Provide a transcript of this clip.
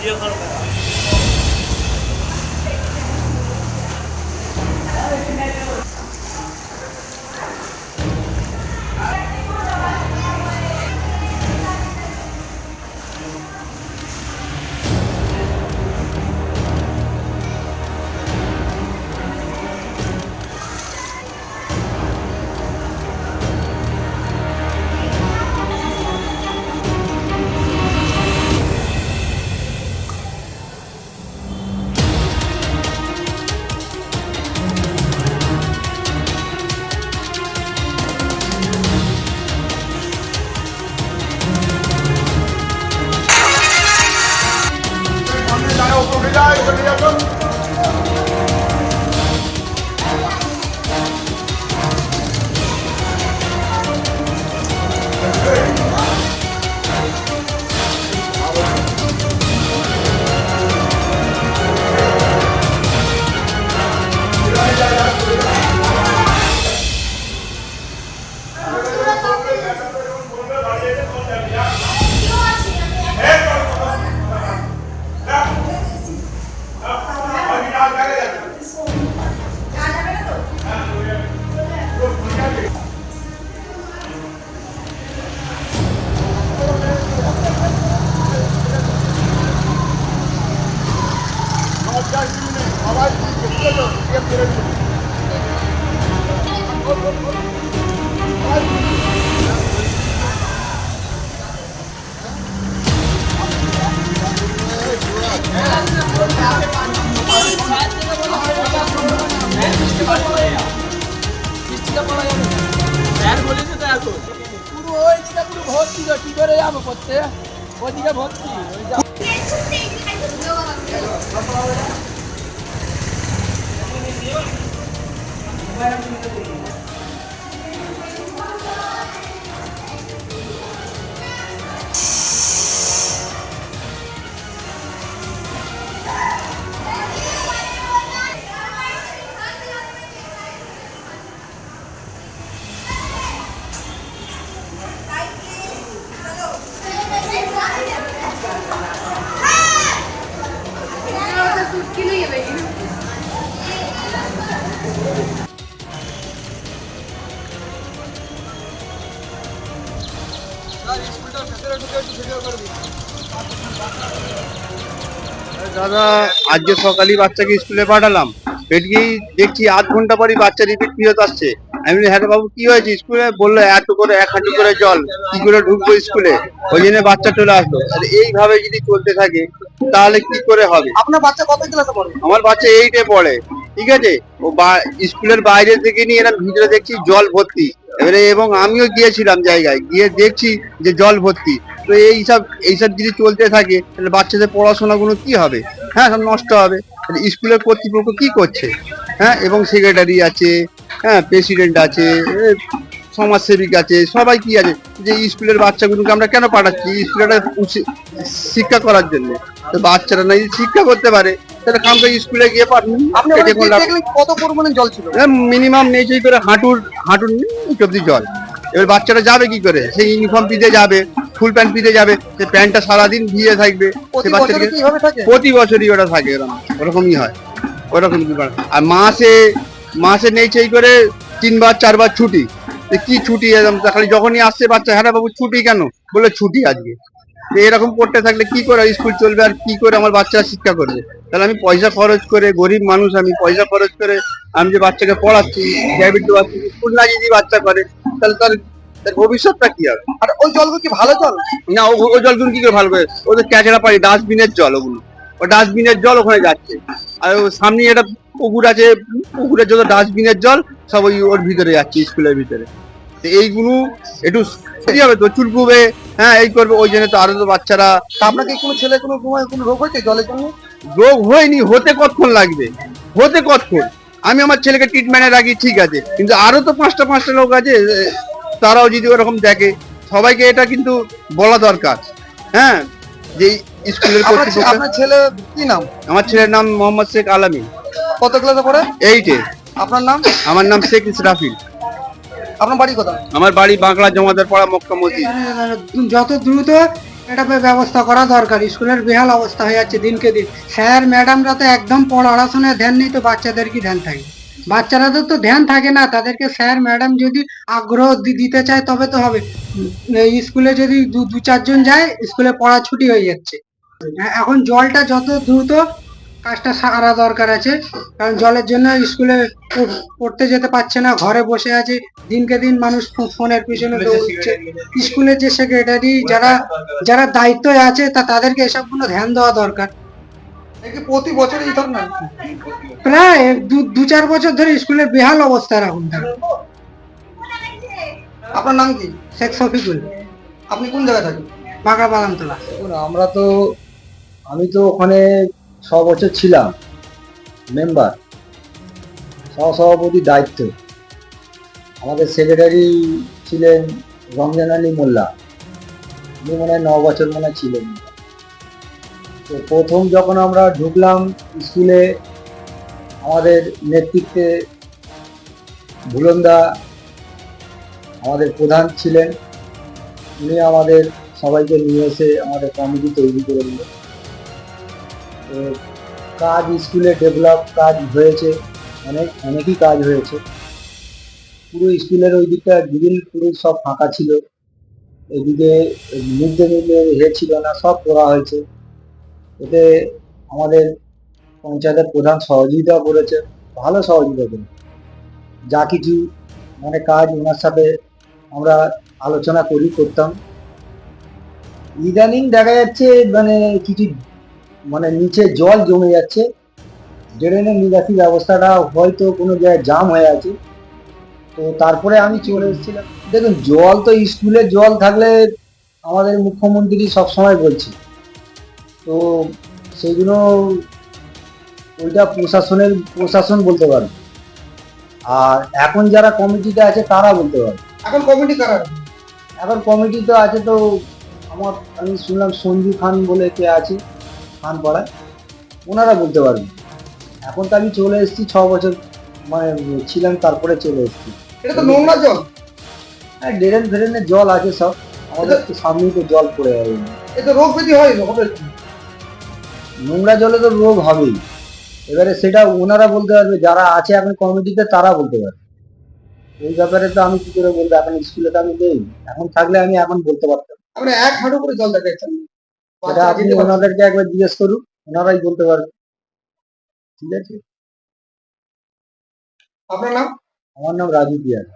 盛り上がるから。পুরো ওইদিকে ভর্তি তো কি করে যাব করতে? ভর্তি দাদা আজকে সকালেই বাচ্চাকে স্কুলে পাঠালাম। পেটকেই দেখছি আধ ঘণ্টা পরই বাচ্চা রিপিট ফিরত আসছে। আমি বলি, হ্যাঁ বাবু কি হয়েছে? স্কুলে? বলল এত করে এক হাঁটু করে জল। কি করে ঢুকবো স্কুলে? ওই জন্য বাচ্চা চলে আসলো। আর এইভাবে যদি চলতে থাকে তাহলে কি করে হবে? আপনার বাচ্চা কত ক্লাসে পড়ে? আমার বাচ্চা এইটে পড়ে। ঠিক আছে? ও বা- স্কুলের বাইরে থেকে নিয়ে এলাম, ভিতরে দেখছি জল ভর্তি। এবারে এবং আমিও গিয়েছিলাম জায়গায়, গিয়ে দেখছি যে জল ভর্তি। তো এইসব এইসব যদি চলতে থাকে, তাহলে বাচ্চাদের পড়াশোনাগুলো কি হবে? হ্যাঁ সব নষ্ট হবে। স্কুলের কর্তৃপক্ষ কি করছে? হ্যাঁ এবং সেক্রেটারি আছে হ্যাঁ প্রেসিডেন্ট আছে সমাজসেবিক আছে, সবাই কি আছে? যে স্কুলের বাচ্চাগুলোকে আমরা কেন পাঠাচ্ছি? স্কুলের শিক্ষা করার জন্য। তো বাচ্চারা না শিক্ষা করতে পারে। তাহলে খামকা স্কুলে গিয়ে পাঠান আপনি ওখানে গিয়ে দেখলেন কত পরিমাণে জল ছিল। মিনিমাম নেই করে হাঁটুর হাঁটুর নিচ জল। এবার বাচ্চারা যাবে কি করে? সেই ইউনিফর্ম যাবে ফুল প্যান্ট যাবে সে প্যান্টটা সারাদিন ভিজে থাকবে সে প্রতি বছরই ওটা থাকে এরকম ওরকমই হয় ওরকম আর মাসে মাসে নেই সেই করে তিনবার চারবার ছুটি। কি ছুটি খালি যখনই আসছে বাচ্চা হ্যাঁ বাবু ছুটি কেন? বলে ছুটি আজকে। এরকম করতে থাকলে কি করে স্কুল চলবে আর কি করে আমার বাচ্চারা শিক্ষা করবে? তাহলে আমি পয়সা খরচ করে গরিব মানুষ আমি পয়সা খরচ করে আমি যে বাচ্চাকে পড়াচ্ছি ডেবিট দেওয়াচ্ছি স্কুল না যদি বাচ্চা করে তাহলে তার তার ভবিষ্যৎটা কি হবে? আর ওই জলগুলো কি ভালো জল? না ও ও জলগুলো কি করে ভালো করে? ওদের ক্যাচড়া পানি ডাস্টবিনের জল ওগুলো। ও ডাস্টবিনের জল ওখানে যাচ্ছে। আর ও সামনে একটা পুকুর আছে পুকুরের যত ডাস্টবিনের জল সব ওই ওর ভিতরে যাচ্ছে স্কুলের ভিতরে। তো এইগুলো একটু হবে তো চুলকুবে হ্যাঁ এই করবে ওই জন্য তো আরও তো বাচ্চারা। আপনাকে কোনো ছেলে কোনো সময় কোনো রোগ হয়েছে জলের জন্য? রোগ হয়নি হতে কতক্ষণ লাগবে? হতে কতক্ষণ? আমি আমার ছেলেকে ট্রিটমেন্টে রাখি ঠিক আছে। কিন্তু আরও তো পাঁচটা পাঁচটা লোক আছে তারাও যদি ওরকম দেখে সবাইকে এটা কিন্তু বলা দরকার হ্যাঁ যে স্কুলের আপনার ছেলে কি নাম? আমার ছেলের নাম মোহাম্মদ শেখ আলামী কত ক্লাসে পড়ে? এইটে আপনার নাম? আমার নাম শেখ ইসরাফিল। আপনার বাড়ি কোথায়? আমার বাড়ি বাংলা জমাদার পাড়া মক্কা মসজিদ। যত দ্রুত এটা ব্যবস্থা করা দরকার স্কুলের বেহাল অবস্থা হয়ে যাচ্ছে দিনকে দিন। স্যার ম্যাডামরা তো একদম পড়াশোনায় ধ্যান নেই তো বাচ্চাদের কি ধ্যান থাকে? বাচ্চারাদের তো ধ্যান থাকে না তাদেরকে স্যার ম্যাডাম যদি আগ্রহ দিতে চায় তবে তো হবে। স্কুলে যদি দু চারজন যায় স্কুলে পড়া ছুটি হয়ে যাচ্ছে। এখন জলটা যত দ্রুত কাজটা সারা দরকার আছে। কারণ জলের জন্য স্কুলে পড়তে যেতে পারছে না ঘরে বসে আছে। দিনকে দিন মানুষ ফোনের পিছনে দৌড়ছে। স্কুলের যে সেক্রেটারি যারা যারা দায়িত্বে আছে তা তাদেরকে এসবগুলো ধ্যান দেওয়া দরকার। প্রতি বছর প্রায় দু চার বছর ধরে স্কুলের বেহাল অবস্থা এখন আপনার নাম কি? শেখ শফিকুল। আপনি কোন জায়গায় থাকেন? বাঁকড়া বাদামতলা আমরা তো আমি তো ওখানে ছ বছর ছিলাম, মেম্বার, সহসভাপতির দায়িত্ব। আমাদের সেক্রেটারি ছিলেন রমজান আলী মোল্লা। উনি মনে হয় ন বছর মনে ছিলেন। তো প্রথম যখন আমরা ঢুকলাম স্কুলে, আমাদের নেতৃত্বে ভুলন্দা আমাদের প্রধান ছিলেন। উনি আমাদের সবাইকে নিয়ে এসে আমাদের কমিটি তৈরি করে দিল তো কাজ স্কুলে ডেভেলপ কাজ হয়েছে, অনেক, অনেকই কাজ হয়েছে। পুরো স্কুলের ওই দিকটা গ্রিল পুরো সব ফাঁকা ছিল। এদিকে মিড ডে মিলের ইয়ে ছিল না, সব করা হয়েছে। এতে আমাদের পঞ্চায়েতের প্রধান সহযোগিতা করেছে, ভালো সহযোগিতা করেছে। যা কিছু মানে কাজ ওনার সাথে আমরা আলোচনা করি, করতাম। ইদানিং দেখা যাচ্ছে মানে কিছু মানে নিচে জল জমে যাচ্ছে। ড্রেনের নিকাশি ব্যবস্থাটা হয়তো কোনো জায়গায় জাম হয়ে আছে। তো তারপরে আমি চলে এসেছিলাম। দেখুন জল তো স্কুলে জল থাকলে আমাদের মুখ্যমন্ত্রী সবসময় বলছে তো সেগুলো ওইটা প্রশাসনের প্রশাসন বলতে পারবে আর এখন যারা কমিটিতে আছে তারা বলতে পারবে এখন কমিটি কারা? এখন কমিটি তো আছে তো আমার আমি শুনলাম সঞ্জু খান বলে কে আছে। খান পাড়ায় ওনারা বলতে পারবেন। এখন তো আমি চলে এসেছি ছ বছর মানে ছিলাম তারপরে চলে এসেছি। এটা তো নোংরা জল। হ্যাঁ ড্রেন ফ্রেনের জল আছে সব। আমাদের তো সামনেই তো জল পড়ে যাবে। এ তো রোগ ব্যাধি হয় হবে? নোংরা জলে তো রোগ হবেই। এবারে সেটা ওনারা বলতে পারবে যারা আছে এখন কমিটিতে তারা বলতে পারবে। এই ব্যাপারে তো আমি কি করে বলব এখন স্কুলে তো আমি নেই। এখন থাকলে আমি এখন বলতে পারতাম। আপনি এক হাঁটু করে জল দেখাচ্ছেন সেটা আপনি ওনাদেরকে একবার জিজ্ঞেস করুন ওনারাই বলতে পারবে। ঠিক আছে? আপনার নাম? আমার নাম রাজু পিয়ার।